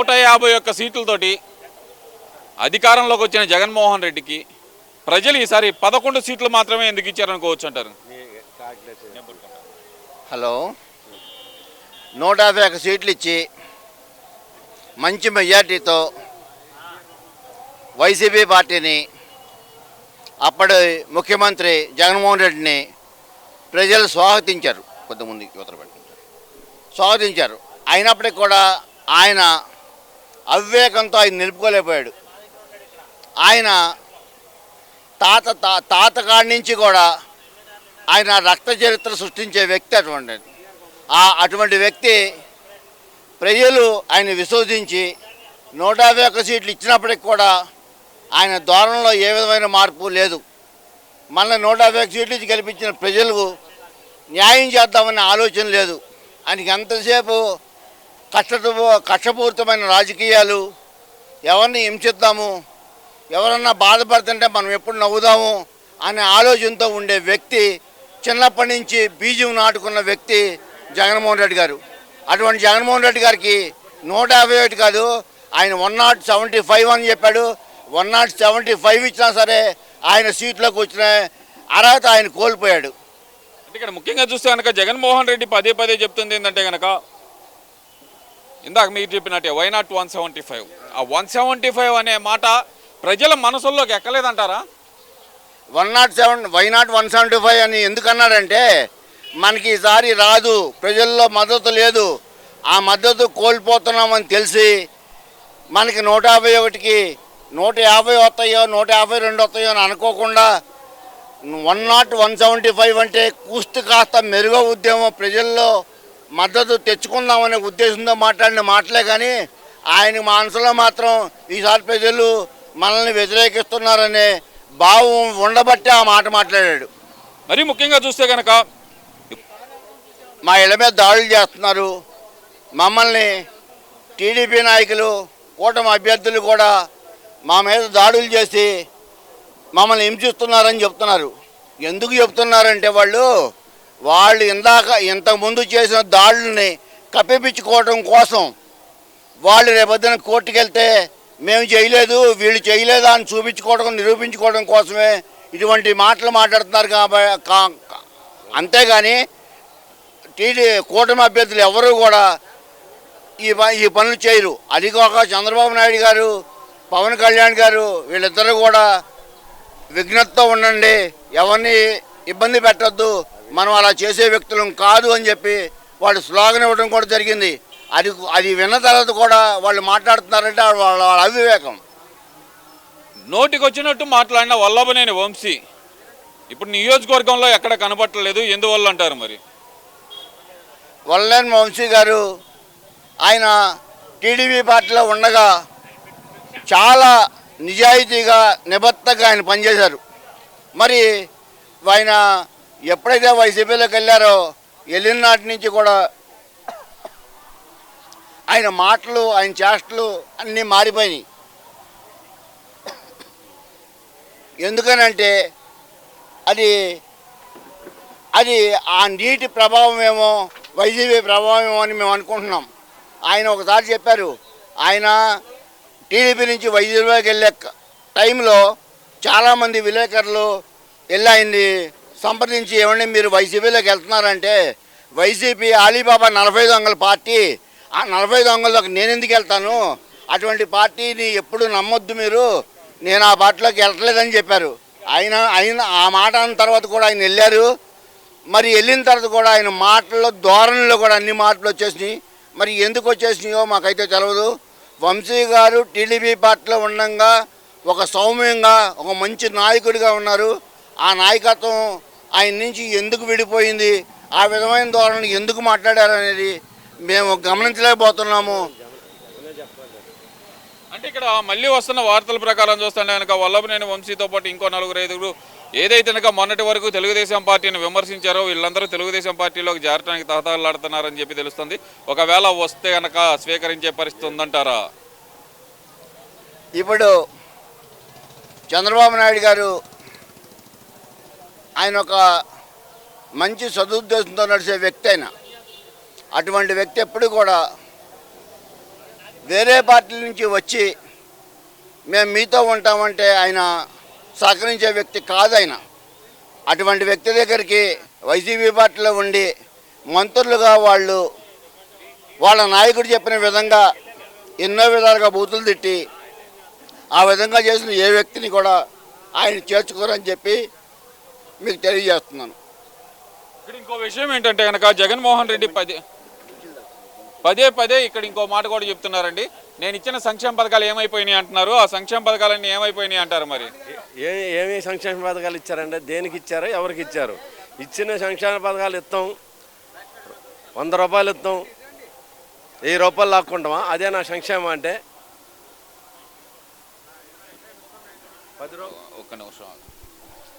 నూట యాభై ఒక్క సీట్లతోటి అధికారంలోకి వచ్చిన జగన్మోహన్ రెడ్డికి ప్రజలు ఈసారి పదకొండు సీట్లు మాత్రమే ఎందుకు ఇచ్చారనుకోవచ్చు అంటారు? హలో. నూట యాభై ఒక్క సీట్లు ఇచ్చి మంచి మెజార్టీతో వైసీపీ పార్టీని అప్పటి ముఖ్యమంత్రి జగన్మోహన్ రెడ్డిని ప్రజలు స్వాగతించారు. కొంతమంది యువతలు స్వాగతించారు. అయినప్పటికీ కూడా ఆయన అవివేకంతో ఆయన నిలుపుకోలేకపోయాడు. ఆయన తాత తా తాత కాడి నుంచి కూడా ఆయన రక్త చరిత్ర సృష్టించే వ్యక్తి అటువంటి ఆ అటువంటి వ్యక్తి ప్రజలు ఆయన విశ్వసించి నూట యాభై ఒక్క సీట్లు ఇచ్చినప్పటికి కూడా ఆయన ధోరణిలో ఏ విధమైన మార్పు లేదు. మళ్ళీ నూట యాభై ఒక్క సీట్లు గెలిపించిన ప్రజలకు న్యాయం చేద్దామనే ఆలోచన లేదు. ఆయనకి ఎంతసేపు కష్ట కష్టపూరితమైన రాజకీయాలు ఎవరిని హింసిద్దాము ఎవరన్నా బాధపడుతుంటే మనం ఎప్పుడు నవ్వుదాము అనే ఆలోచనతో ఉండే వ్యక్తి చిన్నప్పటి నుంచి బీజం నాటుకున్న వ్యక్తి జగన్మోహన్ రెడ్డి గారు. అటువంటి జగన్మోహన్ రెడ్డి గారికి నూట యాభై ఒకటి కాదు ఆయన వన్ నాట్ సెవెంటీ ఫైవ్ అని చెప్పాడు. వన్ నాట్ సెవెంటీ ఫైవ్ ఇచ్చినా సరే ఆయన సీట్లోకి వచ్చిన అర్హత ఆయన కోల్పోయాడు. ఇక్కడ ముఖ్యంగా చూస్తే కనుక జగన్మోహన్ రెడ్డి పదే పదే చెప్తుంది ఏంటంటే కనుక ఇందాక మీరు చెప్పినట్టే why not one seventy five ఆ వన్ సెవెంటీ ఫైవ్ అనే మాట ప్రజల మనసుల్లోకి ఎక్కలేదంటారా? One not seven why not one seventy five అని ఎందుకన్నాడంటే మనకి ఈసారి రాదు ప్రజల్లో మద్దతు లేదు ఆ మద్దతు కోల్పోతున్నామని తెలిసి మనకి నూట యాభై ఒకటికి నూట యాభై వస్తాయో నూట యాభై రెండు వస్తాయో అని అనుకోకుండా one not one seventy five అంటే కూస్తి కాస్త మెరుగ ఉద్యమం ప్రజల్లో మద్దతు తెచ్చుకుందామనే ఉద్దేశంతో మాట్లాడిన మాటలే కానీ ఆయన మనసులో మాత్రం ఈసారి ప్రజలు మనల్ని వ్యతిరేకిస్తున్నారనే భావం ఉండబట్టే ఆ మాట మాట్లాడాడు. మరి ముఖ్యంగా చూస్తే కనుక మా ఇళ్ళ మీద దాడులు చేస్తున్నారు. మమ్మల్ని టీడీపీ నాయకులు కూటమి అభ్యర్థులు కూడా మా మీద దాడులు చేసి మమ్మల్ని హింసిస్తున్నారని చెప్తున్నారు. ఎందుకు చెప్తున్నారంటే వాళ్ళు వాళ్ళు ఇందాక ఇంతకుముందు చేసిన దాడుల్ని కప్పిపించుకోవడం కోసం వాళ్ళు రేపొద్దున కోర్టుకు వెళ్తే మేము చేయలేదు వీళ్ళు చేయలేదా అని చూపించుకోవడం నిరూపించుకోవడం కోసమే ఇటువంటి మాటలు మాట్లాడుతున్నారు కాబట్టి అంతేగాని టీడీ కూటమి అభ్యర్థులు ఎవరు కూడా ఈ ఈ పనులు చేయరు. అది కాక చంద్రబాబు నాయుడు గారు పవన్ కళ్యాణ్ గారు వీళ్ళిద్దరూ కూడా విఘ్నతతో ఉండండి ఎవరిని ఇబ్బంది పెట్టద్దు మనం అలా చేసే వ్యక్తులం కాదు అని చెప్పి వాళ్ళు స్లోగన్ ఇవ్వడం కూడా జరిగింది. అది అది విన్న తర్వాత కూడా వాళ్ళు మాట్లాడుతున్నారంటే వాళ్ళ వాళ్ళ అవివేకం. నోటికి వచ్చినట్టు మాట్లాడిన వల్లభనేని వంశీ ఇప్పుడు నియోజకవర్గంలో ఎక్కడ కనపట్టలేదు ఎందువల్ల అంటారు మరి? వల్లేన్ వంశీ గారు ఆయన టీడీపీ పార్టీలో ఉండగా చాలా నిజాయితీగా నిబద్ధంగా ఆయన పనిచేశారు. మరి ఆయన ఎప్పుడైతే వైసీపీలోకి వెళ్ళారో వెళ్ళిన నాటి నుంచి కూడా ఆయన మాటలు ఆయన చేష్టలు అన్నీ మారిపోయినాయి. ఎందుకనంటే అది అది ఆ నీటి ప్రభావం ఏమో వైసీపీ ప్రభావం ఏమో అని మేము అనుకుంటున్నాం. ఆయన ఒకసారి చెప్పారు ఆయన టీడీపీ నుంచి వైసీపీలోకి వెళ్ళే టైంలో చాలామంది విలేకరులు వెళ్ళి ఆయన్ని సంప్రదించి ఏమండి మీరు వైసీపీలోకి వెళ్తున్నారంటే వైసీపీ అలీబాబా నలభై దొంగల పార్టీ ఆ నలభై దొంగల్లోకి నేను ఎందుకు వెళ్తాను? అటువంటి పార్టీని ఎప్పుడు నమ్మొద్దు మీరు. నేను ఆ పార్టీలోకి వెళ్ళట్లేదని చెప్పారు. ఆయన ఆయన ఆ మాట అన్న తర్వాత కూడా ఆయన వెళ్ళారు. మరి వెళ్ళిన తర్వాత కూడా ఆయన మాటల్లో ధోరణిలో కూడా అన్ని మాటలు వచ్చేసినాయి. మరి ఎందుకు వచ్చేసినాయో మాకైతే తెలియదు వంశీ గారు టీడీపీ పార్టీలో ఉండగా ఒక సౌమ్యంగా ఒక మంచి నాయకుడిగా ఉన్నారు. ఆ నాయకత్వం ఆయన నుంచి ఎందుకు విడిపోయింది? ఆ విధమైన ధోరణి ఎందుకు మాట్లాడారు అనేది మేము గమనించలేకపోతున్నాము. అంటే ఇక్కడ మళ్ళీ వస్తున్న వార్తల ప్రకారం చూస్తుంటే కనుక వల్లభనేని వంశీతో పాటు ఇంకో నలుగురు ఐదుగురు ఏదైతే కనుక మొన్నటి వరకు తెలుగుదేశం పార్టీని విమర్శించారో వీళ్ళందరూ తెలుగుదేశం పార్టీలోకి చేరడానికి తహతహలాడుతున్నారని చెప్పి తెలుస్తుంది. ఒకవేళ వస్తే కనుక స్వీకరించే పరిస్థితి ఉందంటారా? ఇప్పుడు చంద్రబాబు నాయుడు గారు ఆయన ఒక మంచి సదుద్దేశంతో నడిచే వ్యక్తి ఆయన. అటువంటి వ్యక్తి ఎప్పుడు కూడా వేరే పార్టీల నుంచి వచ్చి మేము మీతో ఉంటామంటే ఆయన సహకరించే వ్యక్తి కాదు ఆయన. అటువంటి వ్యక్తి దగ్గరికి వైసీపీ పార్టీలో ఉండి మంత్రులుగా వాళ్ళు వాళ్ళ నాయకుడు చెప్పిన విధంగా ఎన్నో విధాలుగా బూతులు తిట్టి ఆ విధంగా చేసిన ఏ వ్యక్తిని కూడా ఆయన చేర్చుకోరని చెప్పి మీకు తెలియజేస్తున్నాను ఇక్కడ ఇంకో విషయం ఏంటంటే కనుక జగన్మోహన్ రెడ్డి పదే పదే పదే ఇక్కడ ఇంకో మాట కూడా చెప్తున్నారండి. నేను ఇచ్చిన సంక్షేమ పథకాలు ఏమైపోయినాయి అంటున్నారు? ఆ సంక్షేమ పథకాలన్నీ ఏమైపోయినాయి అంటారు మరి? ఏ ఏమి సంక్షేమ పథకాలు ఇచ్చారంటే దేనికి ఇచ్చారో? ఎవరికి ఇచ్చారు? ఇచ్చిన సంక్షేమ పథకాలు ఇస్తాం వంద రూపాయలు ఇస్తాం వెయ్యి రూపాయలు లాక్కుంటామా? అదే నా సంక్షేమం అంటే. పది రూ ఒక్క నిమిషం